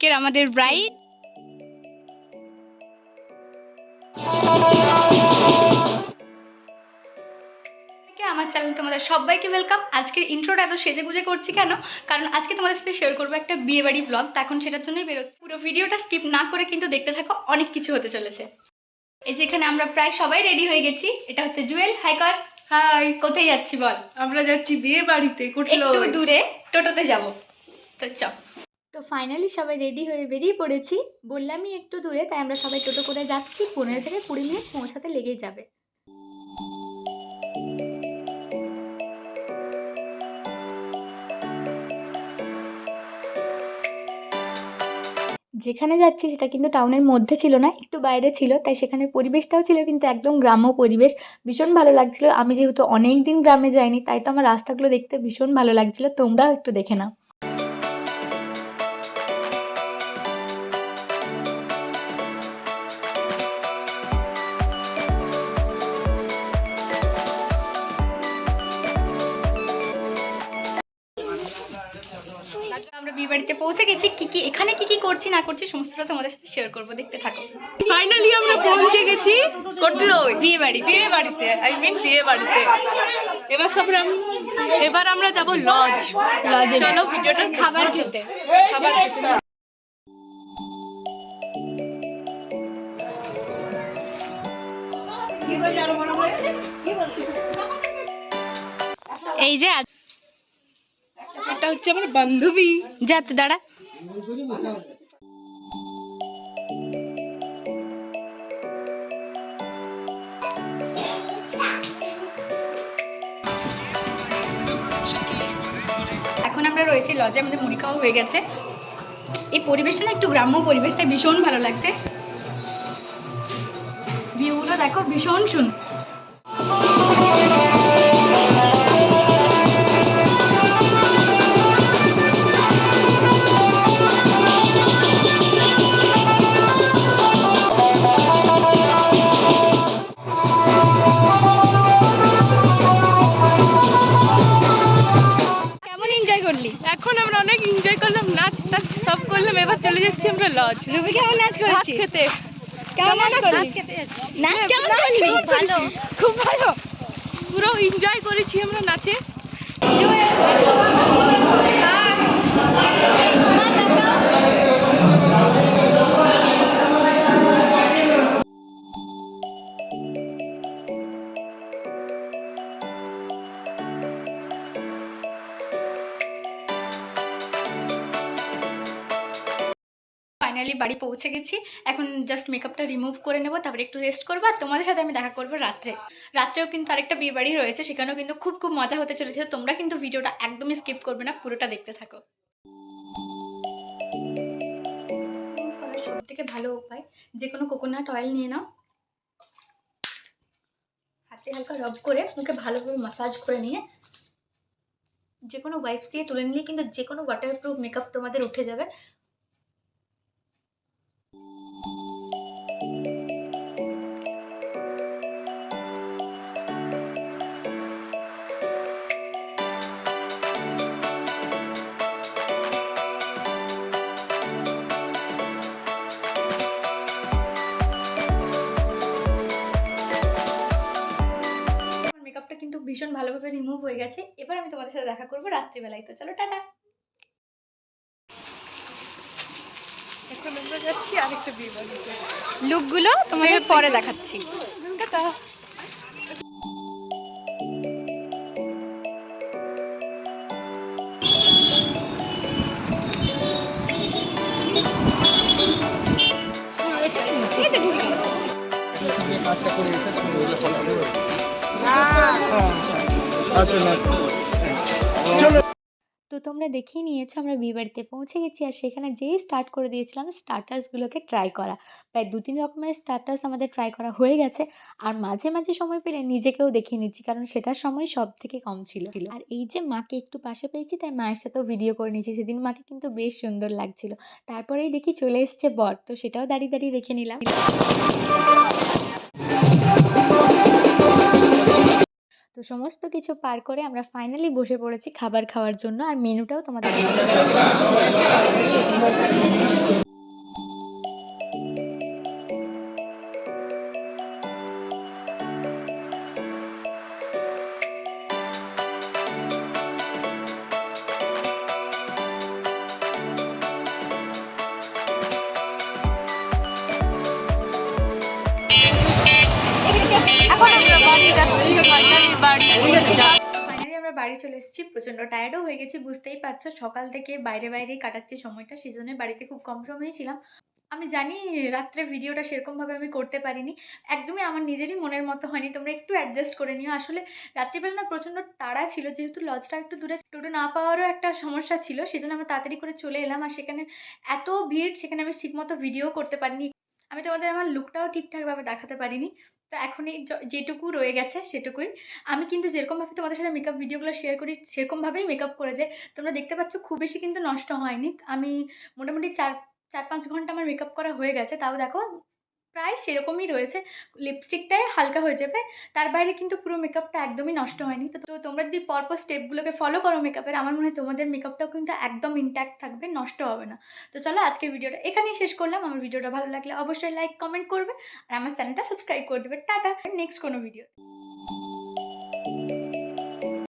আজকের আমাদের ব্রাইড আমার চ্যানেল তোমাদের সবাইকে ওয়েলকাম আজকের ইন্ট্রোটা এত সেজে গুজে করছি কেন? কারণ আজকে তোমাদের সাথে শেয়ার করব একটা বিয়ে বাড়ি ব্লগ তা এখন সেটার জন্যই বেরোচ্ছি। পুরো ভিডিওটা স্কিপ না করে কিন্তু দেখতে থাকো অনেক কিছু হতে চলেছে। এই যে এখানে আমরা প্রায় সবাই রেডি হয়ে গেছি। এটা হচ্ছে জুয়েল। হাইকার হাই কোথায় যাচ্ছি বল? আমরা যাচ্ছি বিয়ে বাড়িতে একটু দূরে টোটোতে যাব। তো চ। তো ফাইনালি সবাই রেডি হয়ে বেরিয়ে পড়েছি। বললামই একটু দূরে, তাই আমরা সবাই টোটো করে যাচ্ছি। পনেরো থেকে কুড়ি মিনিট পৌঁছাতে লেগেই যাবে। যেখানে যাচ্ছি সেটা কিন্তু টাউনের মধ্যে ছিল না, একটু বাইরে ছিল। তাই সেখানের পরিবেশটাও ছিল কিন্তু একদম গ্রাম্য পরিবেশ। ভীষণ ভালো লাগছিল। আমি যেহেতু অনেক দিন গ্রামে যাইনি, তাই তো আমার রাস্তাগুলো দেখতে ভীষণ ভালো লাগছিল। তোমরাও একটু দেখে নাও। আমরা বিয়ে বাড়িতে পৌঁছে গেছি। কি কি এখানে কি কি করছি না করছি সমস্তটা তোমাদের সাথে শেয়ার করব দেখতে থাকো। ফাইনালি আমরা পৌঁছে গেছি কুটলো বিয়ে বাড়ি বিয়ে বাড়িতে আই মিন বিয়ে বাড়িতে। এবার সব এবার আমরা যাব লজ লজে চলো ভিডিওটা খাবার খেতে। খাবার খেতে। এই যে এটা হচ্ছে আমার বান্ধবী। যা তো দাঁড়া। এখন আমরা রয়েছি লজে, আমাদের মুড়ি খাওয়া হয়ে গেছে। এই পরিবেশটা না একটু গ্রাম্য পরিবেশ, তাই ভীষণ ভালো লাগছে। ভিউগুলো দেখো, ভীষণ সুন্দর। অনেক এনজয় করলাম নাচ টাচ সব করলাম এবার চলে যাচ্ছি আমরা লজ রুবি কেমন নাচ করেছিস? খেতে। কেমন নাচ করছিস? নাচ কেমন করলি ভালো। খুব ভালো। পুরো এনজয় করেছি আমরা নাচে। জুয়েল ফাইনালি বাড়ি পৌঁছে গেছি। এখন জাস্ট মেকআপটা রিমুভ করে নেব, তারপরে একটু রেস্ট করব, আর তোমাদের সাথে আমি দেখা করব রাত্রে। রাত্রেও কিন্তু আরেকটা বিয়ে বাড়ি রয়েছে, সেখানেও কিন্তু খুব খুব মজা হতে চলেছে। তোমরা কিন্তু ভিডিওটা একদমই স্কিপ করবে না, পুরোটা দেখতে থাকো। সব থেকে ভালো উপায় যে কোনো কোকোনাট অয়েল নিয়ে নাও। হাতে হালকা রব করে মুখে ভালোভাবে মাসাজ করে নিয়ে যে কোনো ওয়াইপস দিয়ে তুলে নিলে কিন্তু যে কোনো ওয়াটারপ্রুফ মেকআপ তোমাদের উঠে যাবে। ভীষণ ভালোভাবে রিমুভ হয়ে গেছে। এবার আমি তোমাদের সাথে দেখা করব রাত্রিবেলায়। তো চলো টাটা! এখন আমরা যাচ্ছি আরেকটা বিয়ে বাড়িতে। লুকগুলো তোমাদের পরে দেখাচ্ছি। টাটা! তো তোমরা দেখেই নিয়েছো আমরা বিয়েবাড়িতে পৌঁছে গেছি। আর সেখানে যেই স্টার্ট করে দিয়েছিলাম স্টার্টার্সগুলোকে ট্রাই করা। প্রায় দু তিন রকমের স্টার্টার্স আমাদের ট্রাই করা হয়ে গেছে। আর মাঝে মাঝে সময় পেলে নিজেকেও দেখিয়ে নিচ্ছি কারণ সেটার সময় সব থেকে কম ছিল। আর এই যে মাকে একটু পাশে পেয়েছি তাই মায়ের সাথেও ভিডিও করে নিয়েছি। সেদিন মাকে কিন্তু বেশ সুন্দর লাগছিল। তারপরেই দেখি চলে এসছে বর তো সেটাও দাঁড়িয়ে দাঁড়িয়ে দেখে নিলাম। তো সমস্ত কিছু পার করে আমরা ফাইনালি বসে পড়েছি খাবার খাওয়ার জন্য। আর মেনুটাও তোমাদের বাড়ি চলে এসেছি, প্রচণ্ড টায়ার্ডও হয়ে গেছি, বুঝতেই পারছ, সকাল থেকে বাইরে বাইরেই কাটাচ্ছি সময়টা সেই জন্য বাড়িতে খুব কম সময়ে ছিলাম। আমি জানি রাত্রে ভিডিওটা সেরকমভাবে আমি করতে পারিনি, একদমই আমার নিজেরই মনের মতো হয়নি, তোমরা একটু অ্যাডজাস্ট করে নিও। আসলে রাত্রিবেলা না প্রচণ্ড তাড়া ছিল, যেহেতু লজটা একটু দূরে টোটো না পাওয়ারও একটা সমস্যা ছিল সেই জন্য আমি তাড়াতাড়ি করে চলে এলাম, আর সেখানে এত ভিড়, সেখানে আমি ঠিকমতো ভিডিও করতে পারিনি। আমি তোমাদের আমার লুকটাও ঠিকঠাকভাবে দেখাতে পারিনি। তো এখনই যেটুকু রয়ে গেছে সেটুকুই। আমি কিন্তু যেরকমভাবে তোমাদের সাথে মেকআপ ভিডিওগুলো শেয়ার করি, সেরকমভাবেই মেকআপ করে করেছে তোমরা দেখতে পাচ্ছ খুব বেশি কিন্তু নষ্ট হয়নি। আমি মোটামুটি চার চার পাঁচ ঘণ্টা আমার মেকআপ করা হয়ে গেছে। তাও দেখো প্রায় সেরকমই রয়েছে। লিপস্টিকটাই হালকা হয়ে যাবে। তার বাইরে কিন্তু পুরো মেকআপটা একদমই নষ্ট হয়নি। তো তোমরা যদি পরপর স্টেপগুলোকে ফলো করো মেকআপের আমার মনে হয় তোমাদের মেকআপটাও কিন্তু একদম ইনট্যাক্ট থাকবে, নষ্ট হবে না। তো চলো আজকের ভিডিওটা এখানেই শেষ করলাম। আমার ভিডিওটা ভালো লাগলে অবশ্যই লাইক কমেন্ট করবে। আর আমার চ্যানেলটা সাবস্ক্রাইব করে দেবে। টাটা নেক্সট কোনো ভিডিও